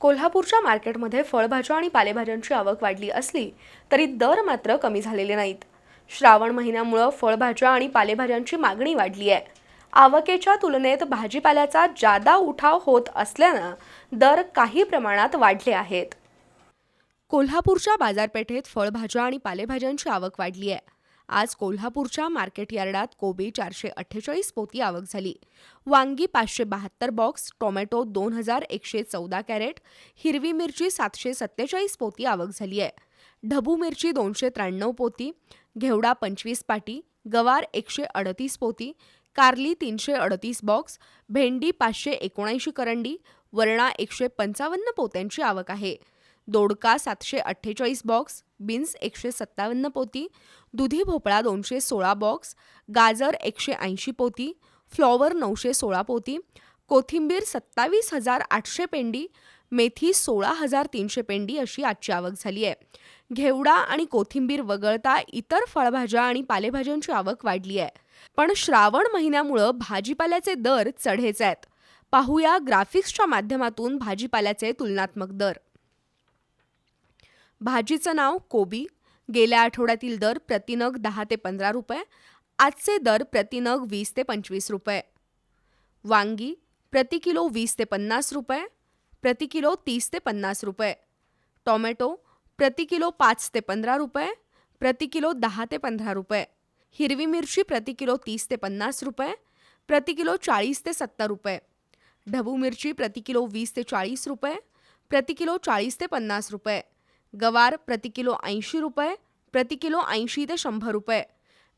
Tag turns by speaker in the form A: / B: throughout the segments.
A: कोल्हापूरच्या मार्केटमध्ये फळभाज्या आणि पालेभाज्यांची आवक वाढली असली तरी दर मात्र कमी झालेले नाहीत. श्रावण महिन्यामुळं फळभाज्या आणि पालेभाज्यांची मागणी वाढली आहे. आवकेच्या तुलनेत भाजीपाल्याचा जादा उठाव होत असल्यानं दर काही प्रमाणात वाढले आहेत. कोल्हापूरच्या बाजारपेठेत फळभाज्या आणि पालेभाज्यांची आवक वाढली आहे. आज कोल्हापूरच्या मार्केट यार्डात कोबी चारशे अठ्ठेचाळीस पोती आवक झाली. वांगी पाचशे बहात्तर बॉक्स टोमॅटो दोन हजार एकशे चौदा कॅरेट हिरवी मिरची सातशे सत्तेचाळीस पोती आवक झाली आहे. ढबू मिरची दोनशे त्र्याण्णव पोती घेवडा पंचवीस पाटी गवार एकशे अडतीस पोती कारली तीनशे अडतीस बॉक्स भेंडी पाचशे एकोणऐंशी करंडी वरणा एकशे पंचावन्न पोत्यांची आवक आहे. दोडका सातशे अठ्ठेचाळीस बॉक्स बीन्स एकशे सत्तावन्न पोती दुधी भोपळा दोनशे सोळा बॉक्स गाजर एकशे ऐंशी पोती फ्लॉवर नऊशे सोळा पोती कोथिंबीर सत्तावीस हजार आठशे पेंडी मेथी सोळा हजार तीनशे पेंडी अशी आजची आवक झाली आहे. घेवडा आणि कोथिंबीर वगळता इतर फळभाज्या आणि पालेभाज्यांची आवक वाढली आहे. पण श्रावण महिन्यामुळं भाजीपाल्याचे दर चढेच आहेत. पाहूया ग्राफिक्सच्या माध्यमातून भाजीपाल्याचे तुलनात्मक दर. भाजीचं नाव कोबी. गेल्या आठवड्यातील दर प्रतिनग दहा ते पंधरा रुपये. आजचे दर प्रतिनग वीस ते पंचवीस रुपये. वांगी प्रति किलो वीस ते पन्नास रुपये. प्रति किलो तीस ते पन्नास रुपये. टॉमॅटो प्रति किलो पाच ते पंधरा रुपये. प्रति किलो दहा ते पंधरा रुपये. हिरवी मिरची प्रति किलो तीस ते पन्नास रुपये. प्रति किलो चाळीस ते सत्तर रुपये. ढबू मिरची प्रति किलो वीस ते चाळीस रुपये. प्रति किलो चाळीस ते पन्नास रुपये. गवार प्रति किलो ऐंशी रुपये प्रति किलो ऐंशी ते शंभर रुपये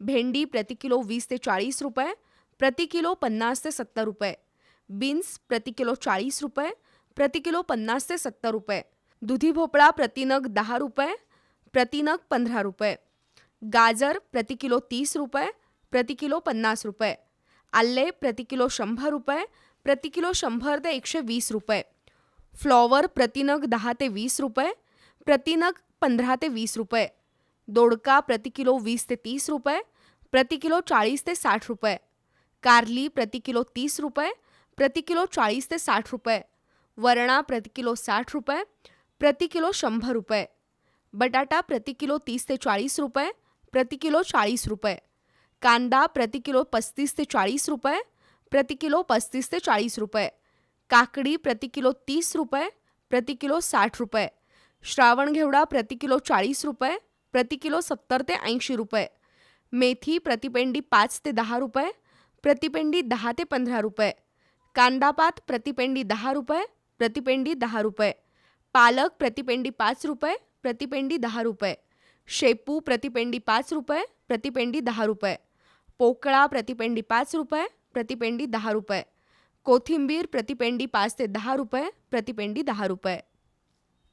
A: भेंडी प्रति किलो वीस ते चाळीस रुपये प्रति किलो पन्नास ते सत्तर रुपये बीन्स प्रति किलो चाळीस रुपये प्रति किलो पन्नास ते सत्तर रुपये दुधी भोपळा प्रतिनग दहा रुपये प्रतिनग पंधरा रुपये गाजर प्रति किलो तीस रुपये प्रति किलो पन्नास रुपये आल्ले प्रति किलो शंभर रुपये प्रति किलो शंभर ते एकशे वीस रुपये फ्लॉवर प्रतिनग दहा ते वीस रुपये प्रतिनग पंधरा ते वीस रुपये दोडका प्रति किलो वीस ते तीस रुपये प्रति किलो चाळीस ते साठ रुपये कारली प्रति किलो तीस रुपये प्रति किलो चाळीस ते साठ रुपये वरणा प्रति किलो साठ रुपये प्रति किलो शंभर रुपये बटाटा प्रति किलो तीस ते चाळीस रुपये प्रति किलो चाळीस रुपये कांदा प्रति किलो पस्तीस ते चाळीस रुपये प्रति किलो पस्तीस ते चाळीस रुपये काकडी प्रति किलो तीस रुपये प्रति किलो साठ रुपये श्रावण घेवडा प्रति किलो चाळीस रुपये प्रति किलो सत्तर ते ऐंशी रुपये. मेथी प्रतिपेंडी पाच ते दहा रुपये प्रतिपेंडी दहा ते पंधरा रुपये. कांदापात प्रतिपेंडी दहा रुपये प्रतिपेंडी दहा रुपये. पालक प्रतिपेंडी पाच रुपये प्रतिपेंडी दहा रुपये. शेपू प्रतिपेंडी पाच रुपये प्रतिपेंडी दहा रुपये. पोकळा प्रतिपेंडी पाच रुपये प्रतिपेंडी दहा रुपये. कोथिंबीर प्रतिपेंडी पाच ते दहा रुपये प्रतिपेंडी दहा रुपये.